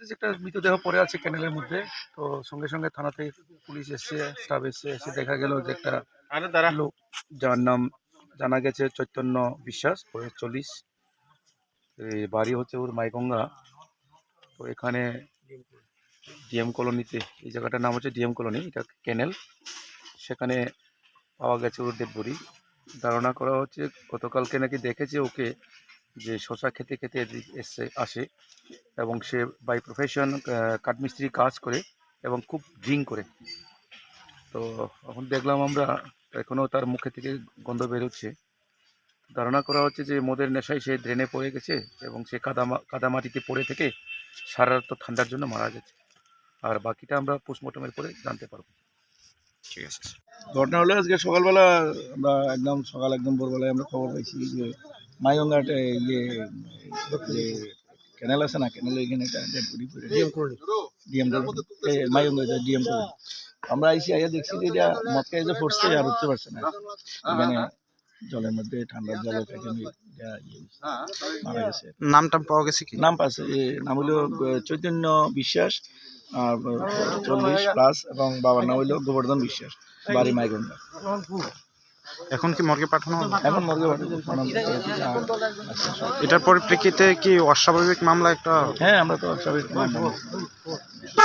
একটা মৃতদেহ পড়ে আছে ক্যানেলের মধ্যে তো সঙ্গে সঙ্গে থানাতে পুলিশ এসছে স্টাফ এসছে এসে দেখা গেল যে একটা লোক যার নাম জানা গেছে চৈতন্য বিশ্বাস বয়স চল্লিশ। এই বাড়ি হচ্ছে ওর মাইগঙ্গা। তো এখানে ডিএম কলোনিতে এই জায়গাটার নাম হচ্ছে ডিএম কলোনি এটা ক্যানেল। সেখানে পাওয়া গেছে ওর ডেড বডি ধারণা করা হচ্ছে গতকালকে নাকি দেখেছে ওকে। যে শশা খেতে খেতে এসে আসে এবং সে বাই প্রফেশন কাঠমিস্ত্রি কাজ করে এবং খুব ড্রিঙ্ক করে। তো এখন দেখলাম আমরা এখনও তার মুখে থেকে গন্ধ বেরোচ্ছে। ধারণা করা হচ্ছে যে মদের নেশায় সে ড্রেনে পড়ে গেছে এবং সে কাদামা কাদামাটিতে পড়ে থেকে সারা রাত ঠান্ডার জন্য মারা গেছে। আর বাকিটা আমরা পোস্টমর্টমের পরে জানতে পারব। ঠিক আছে ঘটনা হলো আজকে সকালবেলা আমরা একদম সকাল একদম ভোরবেলায় আমরা খবর পাইছি যে মাইগঙ্গাটে ইয়ে যে ক্যানেল আছে না ক্যানেলের এখানে একটা ডেড বডি পড়ে ডিএম করে ডিএম মাইগঙ্গা ডিএম করে আমরা আইসি আইয়া দেখছি যে এটা মদকে যে পড়ছে আর উঠতে পারছে না। এখানে জলের মধ্যে ঠান্ডার জল মারা গেছে। নামটা পাওয়া গেছে কি? নাম পাচ্ছে নাম হইল চৈতন্য বিশ্বাস আর চল্লিশ প্লাস এবং বাবার নাম হইল গোবর্ধন বিশ্বাস বাড়ি মাইগঙ্গা এখন কি মর্গে পাঠানো হবে এখন মর্গে সব। এটার পরিপ্রেক্ষিতে কি অস্বাভাবিক মামলা একটা হ্যাঁ আমরা তো সবাই